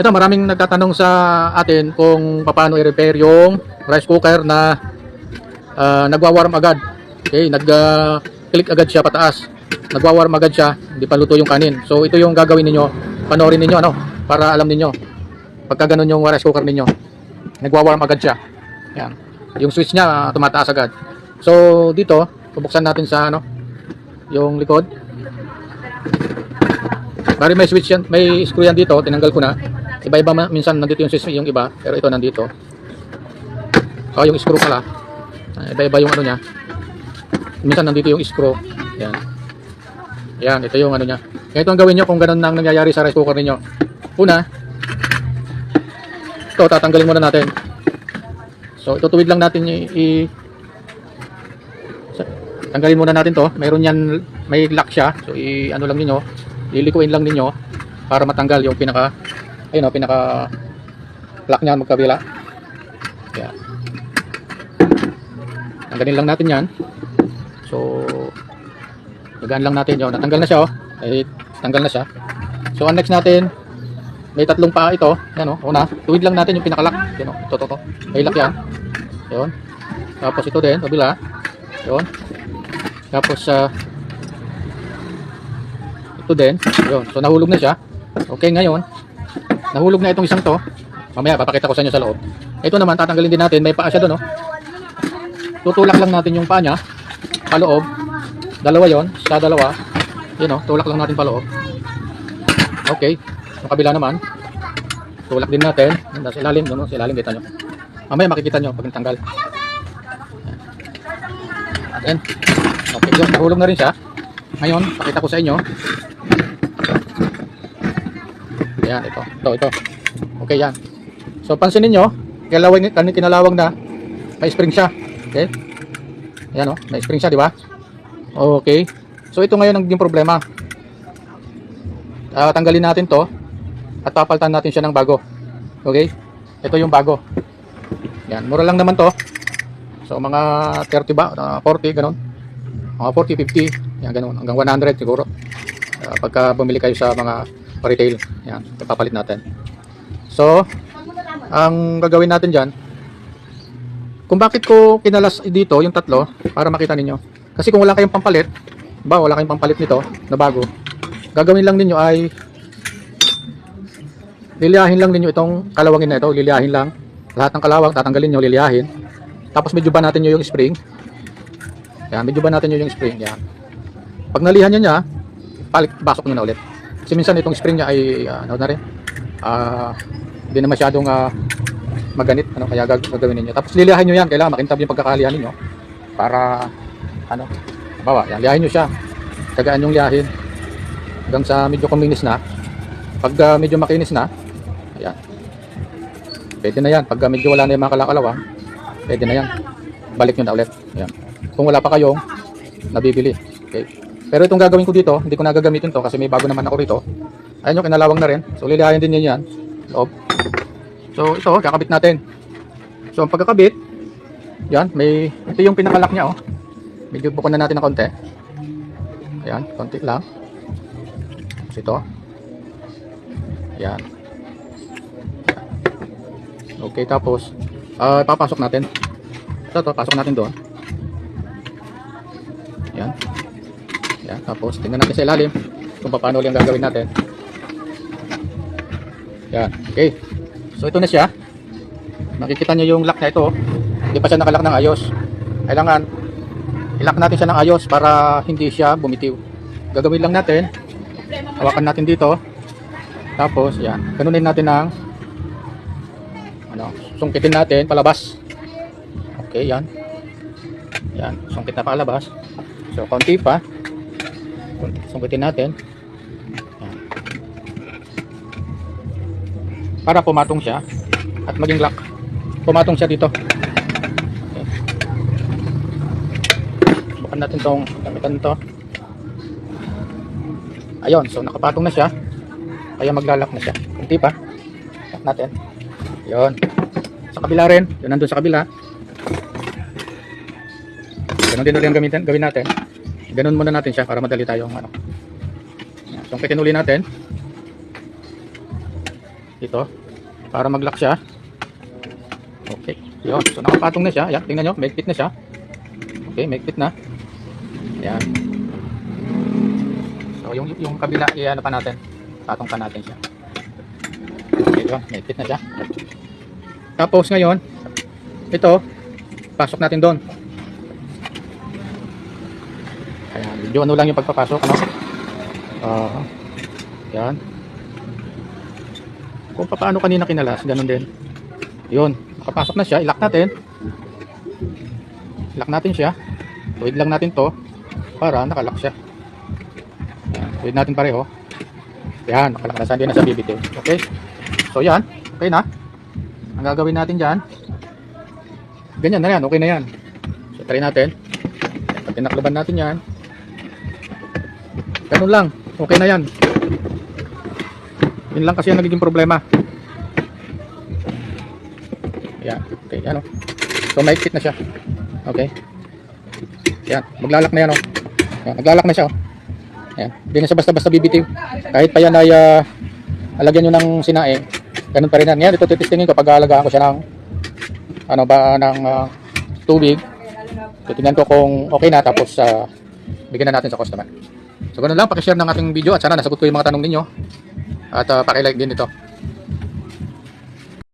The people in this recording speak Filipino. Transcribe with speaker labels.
Speaker 1: Ito, maraming nagtatanong sa atin kung paano i-repair yung rice cooker na ah, nagwa-warm agad. Okay, nag-click agad siya pataas. Nagwa-warm agad siya, hindi pa luto yung kanin. So ito yung gagawin ninyo. Panoorin ninyo ano, para alam ninyo. Pagka ganun yung rice cooker ninyo. Nagwa-warm agad siya. Yan. Yung switch niya ah, tumataas agad. So dito, bubuksan natin sa ano, yung likod. Bari may switch yan, may screw yan dito, tinanggal ko na. Iba-iba minsan nandito yung yung iba, pero ito nandito. Oh, yung screw pala. Ah, Iba-iba yung ano niya. Minsan nandito yung screw. Yan. Yan, ito yung ano niya. Ganito ang gawin niyo kung ganun na ang nangyayari sa rice cooker ninyo. Una, ito tatanggalin muna natin. So, itutuwid lang natin i, i- tanggalin muna natin to. Mayroon yan, may lock siya. So, i, ano lang ninyo, lilikuin lang ninyo para matanggal yung pinaka, ayun o, pinaka lock niya magkabila. Yan. Tanggalin lang natin yan. So, gagaan lang natin yun. Natanggal na siya oh. Eh, tanggal na siya. So, ang next natin, may tatlong paa ito. Yan oh. Una, tuwid lang natin yung pinakalock. Yan oh. Ito, ito, ito. May lock yan. Yun. Tapos ito din, kabila. Yun. Tapos, sa ito din. Yun. So, nahulog na siya. Okay, ngayon, nahulog na itong isang to. Mamaya, papakita ko sa inyo sa loob. Ito naman, tatanggalin din natin. May paa siya doon, oh. Tutulak lang natin yung paa niya. Paloob. Dalawa yon Sa dalawa. Yun, oh. Tulak lang natin paloob. Okay. Yung kabila naman. Tulak din natin. Yan, Sa ilalim, doon, oh. Sa ilalim, kita nyo. Mamaya makikita nyo pag natanggal. Yan. Okay, yun. Nahulog na rin siya. Ngayon, pakita ko sa inyo. Yan, ito. Ito, ito. Okay, yan. So, pansinin nyo, kinalawang, kan- kinalawang na, may spring siya. Okay? Yan, oh. May spring siya, di ba? Okay. So, ito ngayon ang naging problema. Ah, tanggalin natin to at papalitan natin siya ng bago. Okay? Ito yung bago. Yan, mura lang naman to. So, mga 30 ba? Ah, 40, ganun. Mga 40, 50. Yan, ganun. Hanggang 100 siguro. Ah, pagka bumili kayo sa mga retail. Yan, ipapalit natin. So, ang gagawin natin dyan, kung bakit ko kinalas dito yung tatlo, para makita ninyo. Kasi kung wala kayong pampalit, ba wala kayong pampalit nito na bago, gagawin lang ninyo ay liliyahin lang ninyo itong kalawangin na ito, liliyahin lang. Lahat ng kalawang tatanggalin nyo, liliyahin. Tapos medyo ba natin nyo yung spring. Yan, medyo ba natin nyo yung spring. Yan. Pag nalihan nyo niya, palik, basok nyo na ulit. Kasi minsan itong spring niya ay, ah, ano na rin, hindi na masyadong ah, maganit, ano, kaya gag gagawin ninyo. Tapos liliyahin nyo yan, kailangan makintab yung pagkakalihan ninyo para, ano, bawa, yan, liyahin nyo siya. Tagaan yung liyahin hanggang sa medyo kuminis na. Pag ah, medyo makinis na, ayan, pwede na yan. Pag ah, medyo wala na yung mga kalakalawang, pwede na yan. Balik nyo na ulit. Ayan. Kung wala pa kayong nabibili. Okay. Pero itong gagawin ko dito, hindi ko na gagamitin to kasi may bago naman ako rito. Ayan yung kinalawang na rin. So lilihayin din yan yan. Loob. So ito, kakabit natin. So ang pagkakabit, yan, may, ito yung pinakalak niya oh. Medyo bukon na natin ng konti. Ayan, konti lang. Tapos ito. Ayan. Okay, tapos, ah papasok natin. Ito, to, pasok natin doon. Ayan. Ayan, tapos tingnan natin sa ilalim kung paano ulit gagawin natin. Ayan, okay. So ito na siya. Makikita nyo yung lock na ito. Hindi pa siya nakalock ng ayos. Kailangan ilock natin siya ng ayos para hindi siya bumitiw. Gagawin lang natin. Hawakan natin dito. Tapos, yan. Ganunin natin ng ano, sungkitin natin palabas. Okay, yan. Yan, sungkit na palabas. So, konti pa. Sungkitin natin. Yan. Para pumatong siya at maging lock. Pumatong siya dito. Okay. Subukan natin tong gamitan to. Ayun, so nakapatong na siya. Kaya maglalak na siya. Kunti pa. Lock natin. Yun. Sa kabila rin. Yun nandun sa kabila. Ganun din ulit ang gamitin, gawin natin. Ganun muna natin siya para madali tayong ano. Yan. So, kitin uli natin. Dito. Para mag-lock siya. Okay. Yun. So, nakapatong na siya. Yan. Tingnan nyo. Make fit na siya. Okay. Make fit na. Yan. So, yung, yung kabila, i-ano pa natin. Patong pa natin siya. Okay. Yun. Make fit na siya. Tapos, ngayon, ito, pasok natin doon. Ayan. Medyo ano lang yung pagpapasok. Ano? Ah. yan. Kung paano kanina kinalas, ganun din. Yun, nakapasok na siya, ilak natin. Ilak natin siya. Tuwid lang natin to para nakalak siya. Yan, tuwid natin pareho. Yan, nakalak na siya, hindi na siya bibitiw. Okay? So yan, okay na. Ang gagawin natin dyan, ganyan na yan, okay na yan. So try natin. Pag tinakloban natin yan, ganun lang, okay na yan. Yun lang kasi ang nagiging problema. Yan. Okay, ano. So, maikit na siya. Okay. Yan. Maglalak na yan, oh. Yan. Naglalak na siya, oh. Yan. Hindi na siya basta-basta bibitiw. Kahit pa yan ay uh, alagyan nyo ng sinaing. Ganun pa rin yan. Yan, ito titistingin ko pag aalagaan ko siya ng ano ba, ng ah, tubig. Titingnan ko kung okay na tapos uh, bigyan na natin sa customer. So, ganun lang. Pakishare ng ating video at sana nasagot ko yung mga tanong ninyo. At uh, pakilike din ito.